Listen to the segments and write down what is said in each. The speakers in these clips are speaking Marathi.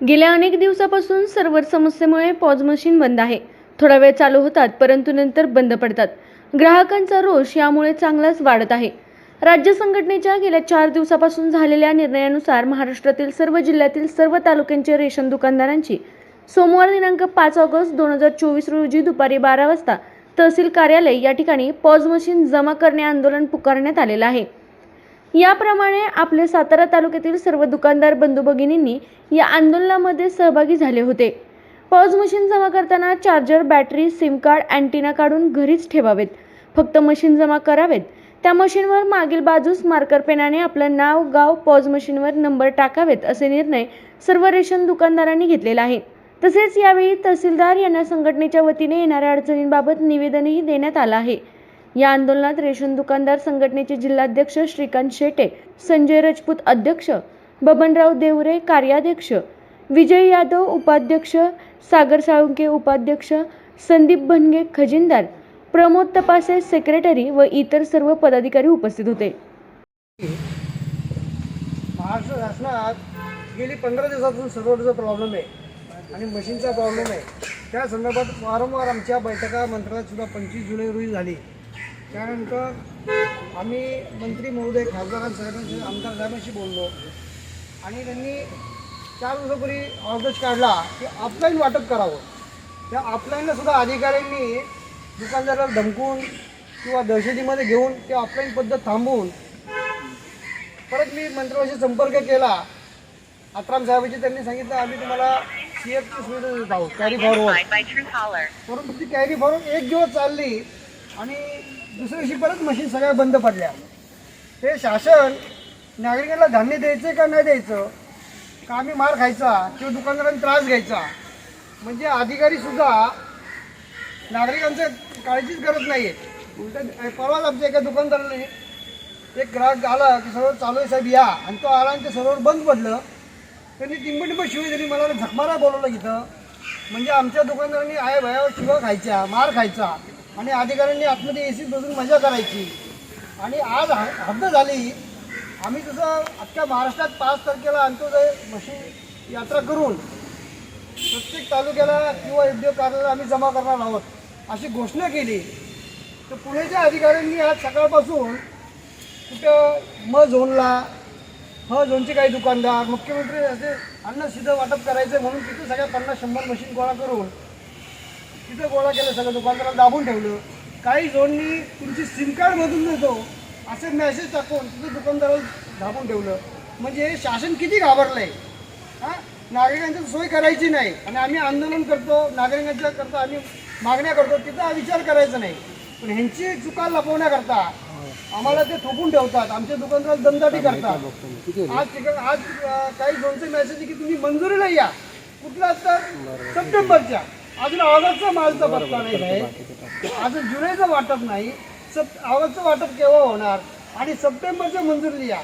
गेल्या अनेक दिवसापासून सर्व्हर समस्येमुळे पॉज मशीन बंद आहे. थोडा वेळ चालू होतात परंतु नंतर बंद पडतात. ग्राहकांचा रोष यामुळे चांगलाच वाढत आहे. राज्य संघटनेच्या गेल्या चार दिवसापासून झालेल्या निर्णयानुसार महाराष्ट्रातील सर्व जिल्ह्यातील सर्व तालुक्यांचे रेशन दुकानदारांची सोमवार दिनांक पाच ऑगस्ट दोन हजार चोवीस रोजी दुपारी बारा वाजता तहसील कार्यालय या ठिकाणी पॉज मशीन जमा करणे आंदोलन पुकारण्यात आलेलं आहे. याप्रमाणे आपले सातारा तालुक्यातील सर्व दुकानदार बंधू भगिनींनी या आंदोलनामध्ये सहभागी झाले होते. पॉज मशीन जमा करताना charger battery SIM card antenna काढून घरीच ठेवावेत. फक्त मशीन जमा करावेत. त्या मशीनवर मागील बाजूस मार्कर पेनाने आपलं नाव गाव पॉज मशीनवर नंबर टाकावेत असे निर्णय सर्व रेशन दुकानदारांनी घेतलेला आहे. तसेच यावेळी तहसीलदार यांना संघटनेच्या वतीने येणाऱ्या अडचणींबाबत निवेदनही देण्यात आलं आहे. या आंदोलनात रेशन दुकानदार संघटनेचे जिल्हाध्यक्ष श्रीकांत शेटे संजय राजपूत अध्यक्ष बबनराव देवरे कार्याध्यक्ष विजय यादव उपाध्यक्ष सागर साळुंके उपाध्यक्ष संदीप भनगे खजिनदार प्रमोद तपासे सेक्रेटरी व इतर सर्व पदाधिकारी उपस्थित होते. महाराष्ट्र शासनात गेली पंधरा दिवसापासून सर्व्हरचा प्रॉब्लेम आहे आणि मशीनचा प्रॉब्लेम आहे. त्या संदर्भात वारंवार आमच्या बैठका मंत्रालयात सुद्धा पंचवीस जुलै रोजी झाली. त्यानंतर आम्ही मंत्री महोदय खासदारांसाहेबांशी आमदार साहेबांशी बोललो. आणि त्यांनी चार दिवसापूर्वी ऑर्डर्स काढला की ऑफलाईन वाटप करावं. त्या ऑफलाईनला सुद्धा अधिकाऱ्यांनी दुकानदाराला धमकून किंवा दहशतीमध्ये घेऊन ते ऑफलाईन पद्धत थांबवून परत मी मंत्र्याशी संपर्क केला. अत्राम साहेबांशी त्यांनी सांगितलं आम्ही तुम्हाला सी एफची सुविधा देत आहोत कॅरी फॉरवर्ड. परंतु ती कॅरी फॉरवर्ड एक दिवस चालली आणि दुसऱ्या दिवशी परत मशीन सगळ्या बंद पडल्या. ते शासन नागरिकांना धान्य द्यायचं का नाही द्यायचं? का आम्ही मार खायचा किंवा दुकानदारांना त्रास घ्यायचा? म्हणजे अधिकारीसुद्धा नागरिकांचं काळजीच करत नाही आहेत उलट परवाच आमच्या एका दुकानदाराने. एक ग्राहक आला की सर्व चालू आहे साहेब या. आणि तो आला आणि ते सर्व बंद पडलं. त्यांनी टिंब शिवाय त्यांनी मला झकमारा बोलवलं इथं. म्हणजे आमच्या दुकानदारांनी आय भयावर शिवा खायच्या मार खायचा. आणि अधिकाऱ्यांनी आतमध्ये ए सीत बसून मजा करायची. आणि आज ह- हद्द झाली. आम्ही तसं अख्ख्या महाराष्ट्रात पाच तारखेला अंत्योदय मशीन यात्रा करून प्रत्येक तालुक्याला किंवा उद्योग कार्यालयाला आम्ही जमा करणार आहोत अशी घोषणा केली. तर पुण्याच्या अधिकाऱ्यांनी आज सकाळपासून कुठं म झोनला ह झोनचे काही दुकानदार मुख्यमंत्री असे अन्न सिद्ध वाटप करायचं म्हणून तिथे सगळ्या पन्नास शंभर मशीन गोळा करून तिथं गोळा केलं सगळं दुकानदाराला दाबून ठेवलं. काही झोननी तुमची सिम कार्ड मधून देतो असे मेसेज टाकून तिथं दुकानदाराला दाबून ठेवलं. म्हणजे हे शासन किती घाबरलं आहे हां? नागरिकांची सोय करायची नाही. आणि आम्ही आंदोलन करतो नागरिकांच्या करता आम्ही मागण्या करतो तिथं विचार करायचा नाही. पण ह्यांची चुका लपवण्याकरता आम्हाला ते थोपून ठेवतात. आमच्या दुकानदाराला दमदाटी करतात. आज तिकडे आज काही दोनचे मेसेज की तुम्ही मंजुरीला या. कुठला तर सप्टेंबरच्या. अजून आवाजाचा मालचा पत्ता नाही आहे. अजून जुलैचं वाटप नाही. सप ऑगस्टचं वाटप केव्हा होणार? आणि सप्टेंबरचं मंजूर लिहा.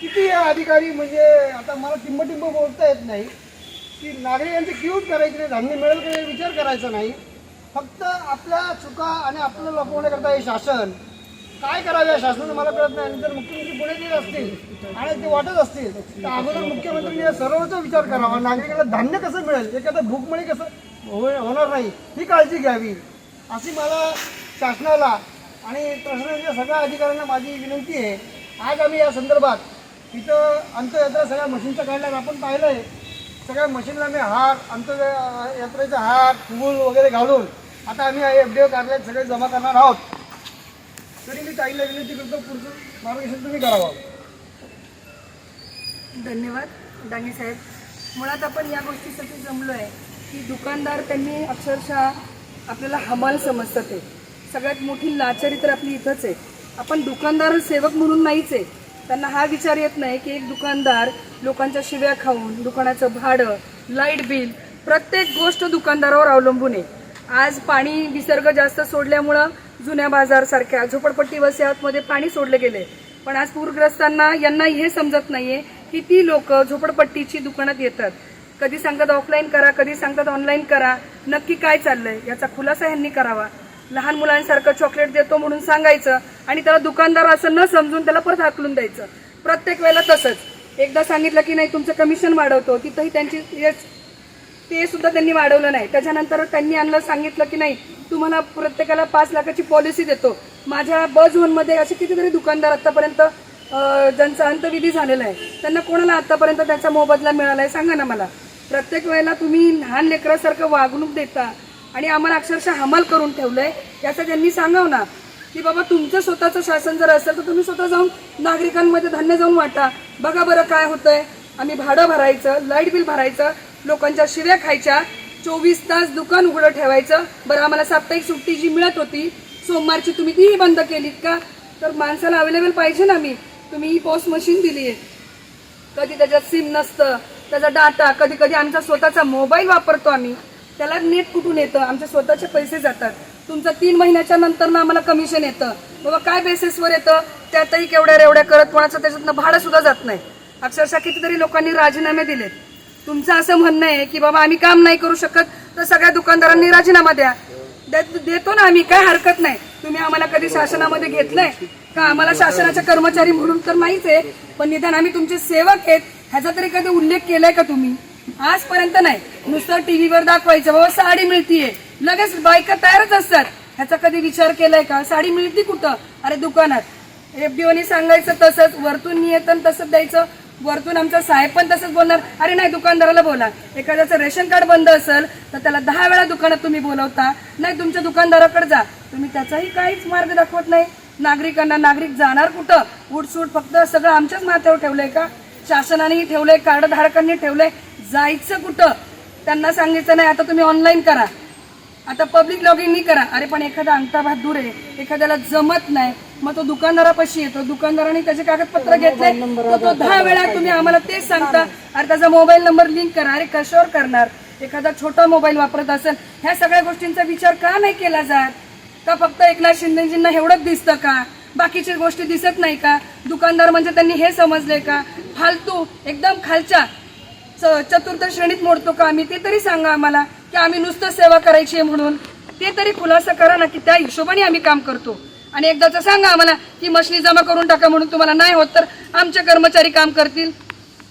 किती या अधिकारी म्हणजे आता मला टिंब टिंब बोलता येत नाही. की नागरिकांची क्यूज करायचे धान्य मिळेल का हे विचार करायचा नाही. फक्त आपल्या चुका आणि आपलं लपवण्याकरता हे शासन. काय करावे या शासनानं मला कळत नाही. आणि जर मुख्यमंत्री पुढे येत असतील आणि ते वाटत असतील तर अगोदर मुख्यमंत्र्यांनी या सर्वचा विचार करावा. नागरिकांना धान्य कसं मिळेल? एखादं भूकमळी कसं होणार नाही. ही काळजी घ्यावी. अशी मला शासनाला आणि प्रशासनाच्या सगळ्या अधिकाऱ्यांना माझी विनंती आहे. आज आम्ही या संदर्भात इथं अंत्ययात्रा सगळ्या मशीनच्या काढल्यावर आपण पाहिलं आहे सगळ्या मशीनला मी हार अंत्य यात्रेचा हार फुगूल वगैरे घालून आता आम्ही एफ डी ओ कार्यालयात सगळे जमा करणार आहोत. तरी मी ताईला विनंती करतो पुढचं मार्गदर्शन तुम्ही करावं. धन्यवाद डांगे साहेब. मुळात आपण या गोष्टीसाठी जमलो आहे की दुकानदार त्यांनी अक्षरशः आपल्याला हमाल समजतात ते. सगळ्यात मोठी लाचारी तर आपली इथंच आहे. आपण दुकानदार सेवक म्हणून नाहीच आहे. त्यांना हा विचार येत नाही की एक दुकानदार लोकांच्या शिव्या खाऊन दुकानाचं भाडं लाइट बिल प्रत्येक गोष्ट दुकानदारावर अवलंबून आहे. आज पाणी विसर्ग जास्त सोडल्यामुळं जुन्या बाजारसारख्या झोपडपट्टी वसाहतमध्ये पाणी सोडलं गेले पण आज पूरग्रस्तांना यांना हे समजत नाही आहे की ती लोक झोपडपट्टीची दुकानात येतात. कधी सांगतात ऑफलाईन करा कधी सांगतात ऑनलाईन करा नक्की काय चाललंय याचा खुलासा ह्यांनी करावा. लहान मुलांसारखं चॉकलेट देतो म्हणून सांगायचं आणि त्याला दुकानदार असं न समजून त्याला परत हाकलून द्यायचं. प्रत्येक वेळेला तसंच. एकदा सांगितलं की नाही तुमचं कमिशन वाढवतो तिथंही त्यांची ते सुद्धा त्यांनी वाढवलं नाही. त्याच्यानंतर त्यांनी आणलं सांगितलं की नाही तुम्हाला प्रत्येकाला पाच लाखाची पॉलिसी देतो. माझ्या ब झोनमध्ये असे कितीतरी दुकानदार आतापर्यंत ज्यांचा अंतविधी झालेला आहे त्यांना कोणाला आतापर्यंत त्याचा मोबदला मिळाला आहे सांगा ना मला. प्रत्येक वेळेला तुम्ही लहान लेकरासारखं वागणूक देता आणि आम्हाला अक्षरशः हमाल करून ठेवलंय. याचं त्यांनी सांगावं ना की बाबा तुमचं स्वतःचं शासन जर असेल तर तुम्ही स्वतः जाऊन नागरिकांमध्ये धान्य जाऊन वाटा. बघा बरं काय होतंय. आम्ही भाडं भरायचं लाइट बिल भरायचं लोकांच्या शिव्या खायच्या चोवीस तास दुकान उघडं ठेवायचं. बरं आम्हाला साप्ताहिक सुट्टी जी मिळत होती सोमवारची तुम्ही तीही बंद केलीत का? तर माणसाला अवेलेबल पाहिजे ना मी. तुम्ही ही पॉस मशीन दिली आहे कधी त्याच्यात सिम नसतं त्याचा डाटा कधी कधी आमचा स्वतःचा मोबाईल वापरतो आम्ही. त्याला नेट कुठून येतं? आमचे स्वतःचे पैसे जातात. तुमचं तीन महिन्याच्या नंतर ना आम्हाला कमिशन येतं. बाबा काय बेसिसवर येतं? त्यातही केवढ्या रेवड्या करत कोणाचं त्याच्यातनं भाडं सुद्धा जात नाही. अक्षरशः कितीतरी लोकांनी राजीनामे दिलेत. तुमचं असं म्हणणं आहे की बाबा आम्ही काम नाही करू शकत तर सगळ्या दुकानदारांनी राजीनामा द्या. देतो ना आम्ही काय हरकत नाही. तुम्ही आम्हाला कधी शासनामध्ये घेतलंय? का? आम्हाला शासनाच्या कर्मचारी म्हणून तर नाहीच आहे. पण निदान आम्ही तुमचे सेवक आहेत. ह्याचा तरी कधी उल्लेख केलाय का तुम्ही? आजपर्यंत नाही. नुसतं टीव्हीवर दाखवायचं बाबा साडी मिळतीये. लगेच बायका तयारच असतात. ह्याचा कधी विचार केलाय का? साडी मिळती कुठं? अरे दुकानात. एफडीओनी सांगायचं तसंच वरतून नियतन तसंच द्यायचं. वरतून आमचा साहेब पण तसंच बोलणार. अरे नाही दुकानदाराला बोला. एखाद्याचं रेशन कार्ड बंद असेल तर त्याला दहा वेळा दुकानात तुम्ही बोलवता. नाही तुमच्या दुकानदाराकडे जा. तुम्ही त्याचाही काहीच मार्ग दाखवत नाही. नागरिकांना नागरिक जाणार कुठं? उठसूट फक्त सगळं आमच्याच माथ्यावर ठेवलंय का? शासनानेही ठेवलंय कार्ड धारकांनी ठेवलंय. जायचं कुठं? त्यांना सांगितलं नाही. आता तुम्ही ऑनलाईन करा. आता पब्लिक लॉगिंग करा. अरे पण एखादा अंगठा दूर आहे. एखाद्याला जमत नाही. मग तो दुकानदारापाशी येतो. दुकानदाराने त्याचे कागदपत्र घेतले. तर तो दहा वेळा तुम्ही आम्हाला तेच सांगता. अरे त्याचा मोबाईल नंबर लिंक करा. अरे कशावर करणार? एखादा छोटा मोबाईल वापरत असेल. ह्या सगळ्या गोष्टींचा विचार का नाही केला जात? का फक्त एकनाथ शिंदेजींना एवढंच दिसतं का? बाकीच्या गोष्टी दिसत नाही का? दुकानदार म्हणजे त्यांनी हे समजले का? फालतू एकदम खालच्या च- चतुर्थ श्रेणीत मोडतो का आम्ही? ते तरी सांगा आम्हाला की आम्ही नुसतं सेवा करायची आहे म्हणून. ते तरी खुलासा करा ना की त्या हिशोबाने आम्ही काम करतो. आणि एकदाचं सांगा आम्हाला की मशनी जमा करून टाका म्हणून तुम्हाला नाही होत तर आमचे कर्मचारी काम करतील.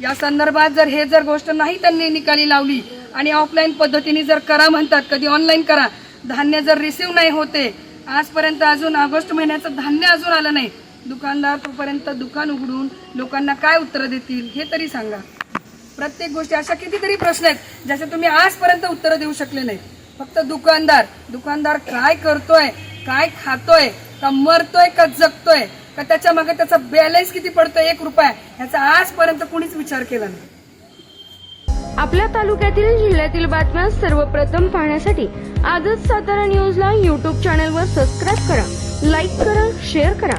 या संदर्भात जर हे जर गोष्ट नाही त्यांनी निकाली लावली आणि ऑफलाईन पद्धतीने जर करा म्हणतात कधी ऑनलाईन करा धान्य जर रिसिव्ह नाही होते आजपर्यंत अजून ऑगस्ट महिन्याचं धान्य अजून आलं नाही दुकानदार तोपर्यंत दुकान उघडून लोकांना काय उत्तरं देतील हे तरी सांगा. प्रत्येक गोष्टी अशा कितीतरी प्रश्न आहेत ज्याचे तुम्ही आजपर्यंत उत्तर देऊ शकले नाही फक्त दुकानदार दुकानदार काय करतोय काय खातोय का मरतोय का जगतोय का त्याच्यामागे त्याचा बॅलन्स किती पडतोय एक रुपया ह्याचा आजपर्यंत कुणीच विचार केला नाही. आपल्या तालुक्यातील जिल्ह्यातील बातम्या सर्वप्रथम पाहण्यासाठी आजच सातारा न्यूजला यूट्यूब चॅनलवर सबस्क्राईब करा लाईक करा शेअर करा.